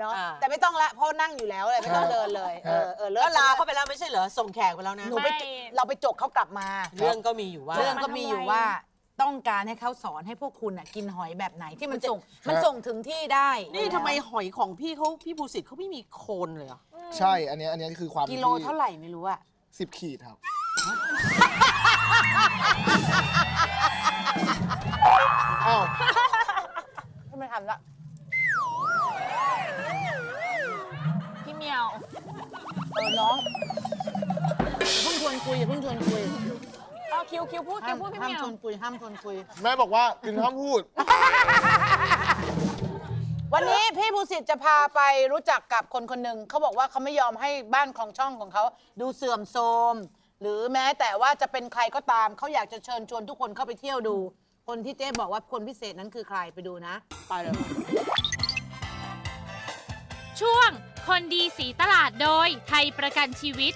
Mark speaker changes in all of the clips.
Speaker 1: เนาะ
Speaker 2: อ่า
Speaker 1: แต่ไม่ต้องละเพราะนั่งอยู่แล้วเลยไม่ต้องเดินเลยเออเออเลิ
Speaker 2: ก็
Speaker 1: ศ
Speaker 2: ลาเข้าไปแล้วไม่ใช่เหรอส่งแขกไปแล้วนะ
Speaker 1: หนูไป
Speaker 3: ไม่
Speaker 1: เราไปจกเขากลับมา
Speaker 2: เรื่องก็มีอยู่ว่า
Speaker 1: เรื่องก็มีอยู่ว่าต้องการให้เขาสอนให้พวกคุณน่ะกินหอยแบบไหนที่มันส่งมันส่งถึงที่ได้
Speaker 2: นี่ทำไมหอยของพี่เขาพี่ภูสิทธิ์เขาไม่มีโคนเลยเหรอ
Speaker 4: ใช่ อันเนี้ยอันเนี้ยคือความ
Speaker 1: กิโลเท่าไหร่ไม่รู้อะ
Speaker 4: สิบขีดครับ อ้าว
Speaker 1: ไม่ทันละ เออน้องอย่าเพิ่งชวนคุยอย่าเพิ่งชวนคุย
Speaker 3: เอาคิวคิวพูดคิ
Speaker 1: ห้าวม
Speaker 3: พูดพี่
Speaker 1: ห้า
Speaker 3: เห
Speaker 1: ม
Speaker 3: มีย
Speaker 1: ช
Speaker 3: ว
Speaker 1: วนคุยห้ามชวนคุย
Speaker 4: แม่บอกว่ากินห้ามพูด
Speaker 1: วันนี้พี่ภูสิทธิ์จะพาไปรู้จักกับคนคนหนึ่งเขาบอกว่าเขาไม่ยอมให้บ้านของช่องของเขาดูเสื่อมโทรมหรือแม้แต่ว่าจะเป็นใครก็ตามเขาอยากจะเชิญชวนทุกคนเข้าไปเที่ยวดู คนที่เจ๊บอกว่าคนพิเศษนั้นคือใครไปดูนะ ไปเลย
Speaker 3: ช่วง คนดีสีตลาดโดยไทยประกันชีวิต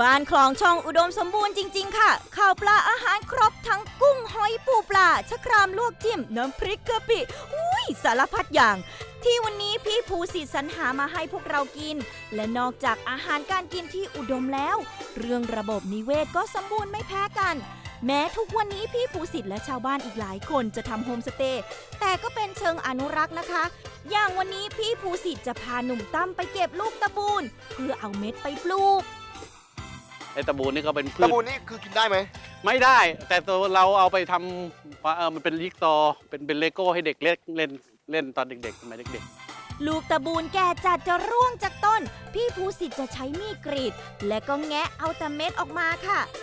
Speaker 5: บ้านคลองช่องอุดมสมบูรณ์จริง ๆ ค่ะ ข้าวปลาอาหารครบทั้งกุ้งหอยปูปลาชะครามลวกจิ้ม น้ำพริกกะปิ อุ้ย สารพัดอย่าง ที่วันนี้พี่ภูสิทธิ์สรรหามาให้พวกเรากิน และนอกจากอาหารการกินที่อุดมแล้ว เรื่องระบบนิเวศก็สมบูรณ์ไม่แพ้กัน แม้ทุกวันนี้พี่ภูสิทธิ์และชาวบ้านอีกหลายคนจะทำโฮมสเตย์แต่ก็เป็นเชิงอนุรักษ์นะคะ อย่างวันนี้พี่ภูสิทธิ์จะพาหนุ่มตั้มไปเก็บลูกตะบูนเพื่อเอาเม็ดไปปลูก
Speaker 6: ไอ้ตะบูนนี่ก็เป็นพื
Speaker 4: ตะ
Speaker 6: ช
Speaker 4: บูนนี่คือกินได้ไหม
Speaker 6: ไม่ได้ แต่ตัวเราเอาไปทำเออมันเป็นยิกซอว์เป็นเป็นเลโก้ให้เด็กเล่นเล่นเล่นตอนเด็กๆสมัยเด็ก
Speaker 5: ลูกตะบูนแก่จัดจะร่วงจากต้น พี่ภูสิทธิ์จะใช้มีดกรีด และก็แงะเอาแต่เม็ดออกมาค่ะ
Speaker 6: ๆ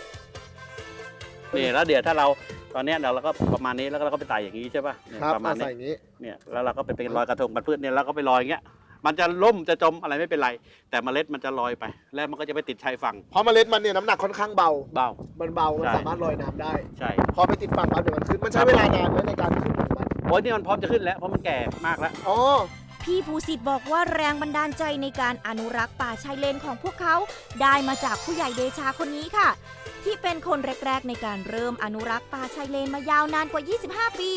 Speaker 6: นี่แล้วเดี๋ยวถ้าเราตอนเนี้ยเดี๋ยวเราก็ประมาณนี้แล้วก็เราก็ไปใส่อย่างนี้ใช่ป่ะเนี่ย
Speaker 4: ครับ
Speaker 6: ประมาณ
Speaker 4: ใส่
Speaker 6: นี้
Speaker 4: อย่างนี้
Speaker 6: เนี่ยแล้วเราก็ไปเป็นรอยกระทงกันพืชเนี่ยเราก็ไปลอยอย่างเงี้ยมันจะล่มจะจมอะไรไม่เป็นไร แต่เมล็ดมันจะลอยไป แล้วมันก็จะไปติดชายฝั่ง
Speaker 4: เพราะเมล็ดมันเนี่ยน้ำหนักค่อนข้างเบา
Speaker 6: เบา
Speaker 4: มันเบา มัน
Speaker 6: ใช่
Speaker 4: สามารถลอยน้ำได้
Speaker 6: ใช่
Speaker 4: พอไปติดฝั่งปั๊บเดี๋ยวมันขึ้น มันใช้เวลานานไหมในการขึ้นของมัน
Speaker 6: โอ้ยนี่มันพร้อมจะขึ้นแล้วเพราะมันแก่มากแล้ว
Speaker 4: อ๋อ
Speaker 5: พี่ภูสิทธิ์บอกว่าแรงบันดาลใจในการอนุรักษ์ป่าชายเลนของพวกเขา ได้มาจากผู้ใหญ่เดชาคนนี้ค่ะ ที่เป็นคนแรก ๆ ในการเริ่มอนุรักษ์ป่าชายเลนมายาวนานกว่า 25 ปี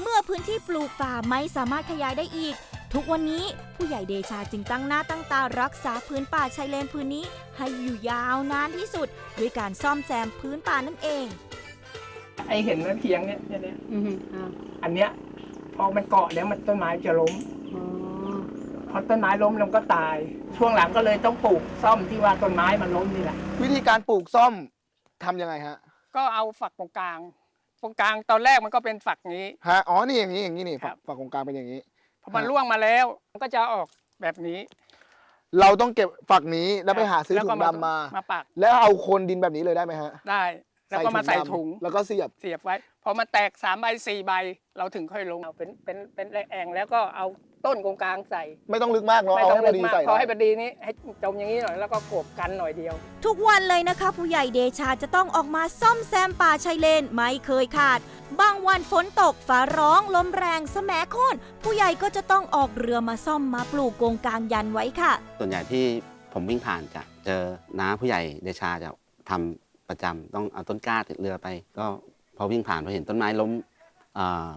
Speaker 5: เมื่อพื้นที่ปลูกป่าไม่สามารถขยายได้อีก ทุกวันนี้ผู้ใหญ่เดชาจึงตั้งหน้าตั้งตารักษาพื้นป่าชายเลนพื้นนี้ ให้อยู่ยาวนานที่สุด ด้วยการซ่อมแซมพื้นป่านั่นเอง
Speaker 7: ไอเห็นมันเพียงเนี่ยเนี่ยเนี่ยอันเนี้ยพอมันเกาะแล้วมันต้นไม้จะล้มพอต้นไม้ล้มแล้วมันก็ตาย ช่วงหลังก็เลยต้องปลูกซ่อมที่ว่าต้นไม้มันล้มนี่แหละ
Speaker 4: วิธีการปลูกซ่อม ทำยังไงฮะ
Speaker 7: ก็เอาฝักตรงกลางตรงกลางตอนแรกมันก็เป็นฝักนี้
Speaker 4: ฮะอ๋อนี่อย่างนี้อย่างนี้นี่
Speaker 7: ครั
Speaker 4: ฝั่ง
Speaker 7: บ
Speaker 4: ฝั่งตรงกลางเป็นอย่างนี้
Speaker 7: พอมันร่วงมาแล้ว มันก็จะออกแบบนี้
Speaker 4: เราต้องเก็บฝักนี้แล้วไปหาซื้อ
Speaker 7: แล้ว
Speaker 4: ถุ
Speaker 7: ก็
Speaker 4: งดำมา
Speaker 7: มาปัก
Speaker 4: แล้วเอาโคนดินแบบนี้เลยได้ไหมฮะ
Speaker 7: ได้ แล้วก็มาใส่
Speaker 4: ดำ
Speaker 7: ถุง
Speaker 4: แล้วก็เสียบ
Speaker 7: เสียบไว้พอมันแตกสามใบสี่ใบ เราถึงค่อยลงเอาเป็นเป็นเป็นแองแล้วก็เอา ต้นตรงกลางใส่
Speaker 4: ไม่ต้องลึกมากเนาะ
Speaker 7: ไม่
Speaker 4: เอา
Speaker 7: ต้อ
Speaker 4: ให้
Speaker 7: ง
Speaker 4: พ
Speaker 7: ลึ
Speaker 4: อกดี
Speaker 7: มาก
Speaker 4: ใส่
Speaker 7: พอให้
Speaker 4: ได้
Speaker 7: พอดีนี้ให้จมอย่างนี้หน่อยแล้วก็กบกันหน่อยเดียว
Speaker 5: ทุกวันเลยนะคะ ผู้ใหญ่เดชาจะต้องออกมาซ่อมแซมป่าชายเลนไม่เคยขาด บางวันฝนตกฟ้าร้องลมแรงสแมโค่นผู้ใหญ่ก็จะต้องออกเรือมาซ่อมมาปลูกกงกลางยันไว้ค่ะ
Speaker 8: ส่วนใหญ่ที่ผมวิ่งผ่านจะเจอน้าผู้ใหญ่เดชาจะทำประจำต้องเอาต้นกล้าติดเรือไป ก็พอวิ่งผ่านพอเห็นต้นไม้ล้มเอ่อ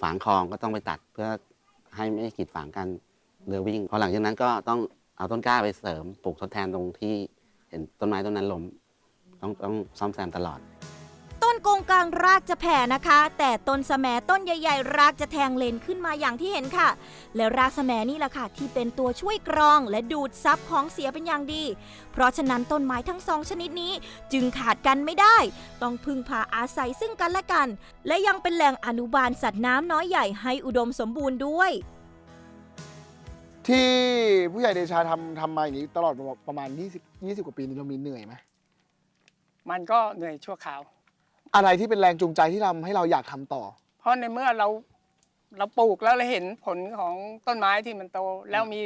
Speaker 8: ฝางคลองก็ต้องไปตัดเพื่อ ให้ไม่กีดฝางกันเรือวิ่งพอหลังจากนั้นก็ต้องเอาต้นกล้าไปเสริมปลูกทดแทนตรงที่เห็นต้นไม้ต้นนั้นล้มต้องต้องซ่อมแซมตลอด
Speaker 5: ต้นกงกลางรากจะแผ่นะคะ แต่ต้นสะแหมต้นใหญ่ ๆ รากจะแทงเลนขึ้นมาอย่างที่เห็นค่ะ และรากสะแหมนี่แหละค่ะ ที่เป็นตัวช่วยกรองและดูดซับของเสียเป็นอย่างดี เพราะฉะนั้นต้นไม้ทั้งสองชนิดนี้จึงขาดกันไม่ได้ ต้องพึ่งพาอาศัยซึ่งกันและกัน และยังเป็นแหล่งอนุบาลสัตว์น้ำน้อยใหญ่ให้อุดมสมบูรณ์ด้วย
Speaker 4: ที่ผู้ใหญ่เดชาทำทำมาอย่างนี้ตลอดประมาณ 20 20 กว่าปีนี้เรามีเหนื่อยไหม
Speaker 7: มันก็เหนื่อยชั่วคราว
Speaker 4: อะไรที่เป็นแรงจูงใจที่ทำให้เราอยากทำต่อ
Speaker 7: เพราะในเมื่อเราเราปลูกแล้วเราเห็นผลของต้นไม้ที่มันโต แล้วมี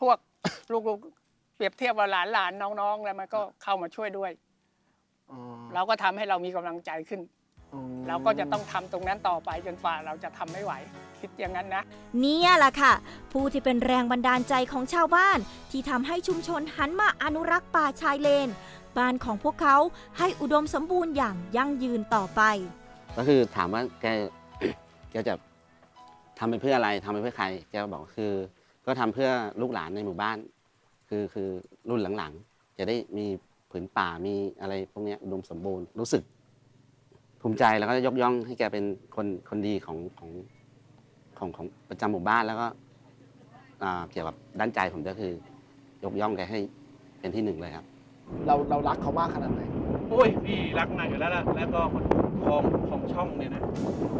Speaker 7: พวก ลูกๆ เปรียบเทียบว่าหลานหลานๆน้องๆแล้วมันก็เข้ามาช่วยด้วย เราก็ทำให้เรามีกำลังใจขึ้น เราก็จะต้องทำตรงนั้นต่อไปจนฝ่าเราจะทำไม่ไหว คิดอย่างนั้นนะ
Speaker 5: เนี่ยแหละค่ะ ผู้ที่เป็นแรงบันดาลใจของชาวบ้าน ที่ทำให้ชุมชนหันมาอนุรักษ์ป่าชายเลน บ้านของพวกเขาให้อุดมสมบูรณ์อย่างยั่งยืนต่อไป
Speaker 8: ก็คือถามว่าแก แกจะทำไปเพื่ออะไรทำไปเพื่อใคร แกก็บอกคือ ก็ทำเพื่อลูกหลานในหมู่บ้าน คือคือรุ่นหลังๆ จะได้มีผืนป่ามีอะไรพวกเนี้ยอุดมสมบูรณ์รู้สึก ภูมิใจแล้วก็ยกย่องให้แกเป็นคนคนดีของของของของประจำหมู่บ้านแล้วก็อ่าเกี่ยวกับด้านใจผมก็คือ ยกย่องแกให้เป็นที่หนึ่งเลยครับ
Speaker 4: เราเรารักเขามากขนาดไหน
Speaker 6: โอ้ยพี่รักนายอยู่แล้วล่ะแล้วก็คนของของช่องเนี่ยนะ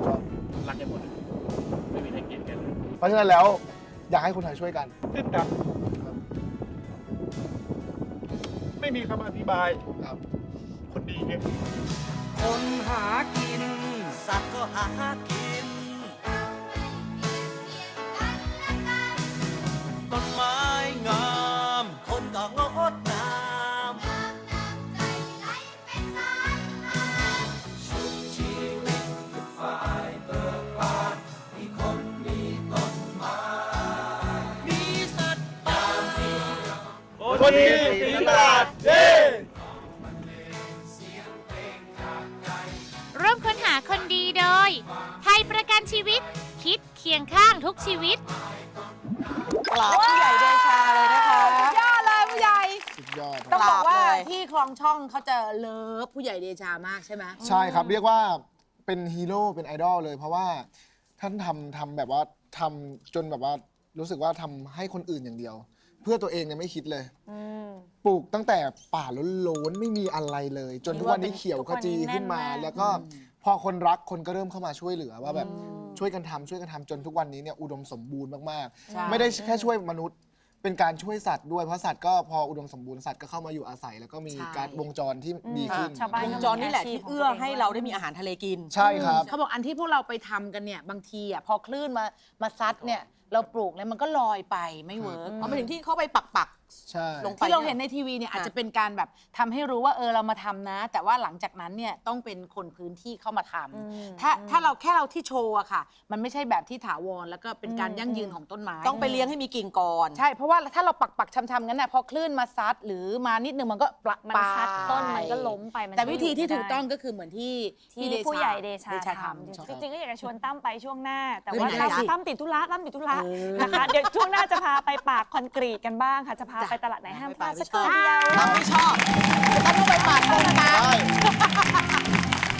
Speaker 4: ครับ
Speaker 6: รักกันหมดเลยไม่มีใครเกลียดกันเลย
Speaker 4: เพราะฉะนั้นแล้วอยากให้คนไทยช่วยกัน
Speaker 6: ขึ้นกับ
Speaker 4: ครับ
Speaker 6: ไม่มีคำอธิบาย
Speaker 4: ครับ
Speaker 6: คนดีไง
Speaker 9: คนหากิน สัตว์ก็หากินต้น
Speaker 6: คนดีสีตลาดเย้
Speaker 3: ร่วมค้นหาคนดีโดย ไทยประกันชีวิต คิดเคียงข้างทุกชีวิต
Speaker 2: กราบผู้ใหญ่เดชาเลยนะคะ
Speaker 1: สุดยอดเลยผู้ใหญ่
Speaker 4: สุดยอด
Speaker 1: ต้องบอกว่า
Speaker 2: กราบเลย
Speaker 1: ที่คลองช่องเขาจะเลิฟผู้ใหญ่เดชามากใช่ไหม
Speaker 4: ใช่ครับ เรียกว่าเป็นฮีโร่เป็นไอดอลเลย เพราะว่าท่านทำทำแบบว่าทำจนแบบว่ารู้สึกว่าทำให้คนอื่นอย่างเดียว เพื่อตัวเองเนี่ยไม่คิดเลยปลูกตั้งแต่ป่าล้นๆไม่มีอะไรเลย จนทุกวันนี้เขียวขจีขึ้นมาแล้วก็พอคนรักคนก็เริ่มเข้ามาช่วยเหลือว่าแบบช่วยกันทำช่วยกันทำจนทุกวันนี้เนี่ยอุดมสมบูรณ์มาก
Speaker 1: ใช่
Speaker 4: ๆ ไม่ได้แค่ช่วยมนุษย์ เป็นการช่วยสัตว์ด้วยเพราะสัตว์ก็พออุดมสมบูรณ์สัตว์ก็เข้ามาอยู่อาศัย แล้วก็มีการวงจรที่ดีขึ้น
Speaker 10: ชาวบ้าน
Speaker 2: วงจรนี่แหละที่เอื้อให้เราได้มีอาหารทะเลกิน
Speaker 4: ใช่ครับ
Speaker 1: เขาบอกอันที่พวกเราไปทำกันเนี่ยบางทีอะพอคลื่นมามาซัดเนี่ยเราปลูกเนี่ยมันก็ลอยไปไม่เวิร์ก
Speaker 2: เอาไปถึงที่เขาไปปักปัก
Speaker 4: ใช่
Speaker 2: ลงไป
Speaker 1: ที่เราเห็นในทีวีเนี่ยอาจจะเป็นการแบบทำให้รู้ว่าเออเรามาทำนะ แต่ว่าหลังจากนั้นเนี่ยต้องเป็นคนพื้นที่เข้ามาทำถ้าถ้าเราแค่เราที่โชว์อะค่ะ มันไม่ใช่แบบที่ถาวรแล้วก็เป็นการยั่งยืนของต้นไม้
Speaker 2: ต้องไปเลี้ยงให้มีกิ่งก่อน
Speaker 1: ใช่ เพราะว่าถ้าเราปักปักๆชำๆงั้นน่ะพอคลื่นมาซัดหรือมานิดนึงมันก็ปละ
Speaker 10: มัน
Speaker 1: ปา
Speaker 10: ซัดต้นมันก็ล้มไปมัน
Speaker 1: แต่วิธีที่
Speaker 10: จะ
Speaker 1: ถูกต้อง
Speaker 10: ไม่ได้
Speaker 1: ก็คือเหมือนที่
Speaker 10: ที่
Speaker 1: เดชา
Speaker 10: ผู้ใหญ่เดชา
Speaker 1: เดชา
Speaker 10: ทำ
Speaker 1: ทำ
Speaker 10: จริงๆก็อยากจะชวนตั้มไปช่วงหน้า แต่
Speaker 1: เฮ้ย
Speaker 10: ว่า
Speaker 1: ไหน
Speaker 10: ตั้ม
Speaker 1: ล่ะ
Speaker 10: ตั้มติดธุระตั้มติดธุระ
Speaker 1: เออ
Speaker 10: นะคะ เดี๋ยวช่วงหน้าจะพาไปปากคอนกรีตกันบ้างค่ะจะพาไปตลาดไหนห้ามพลาดสักครู่เดียว
Speaker 2: ตั้มไม่ชอบตั้มต้องไปปาดตรงกลาง
Speaker 4: ใช่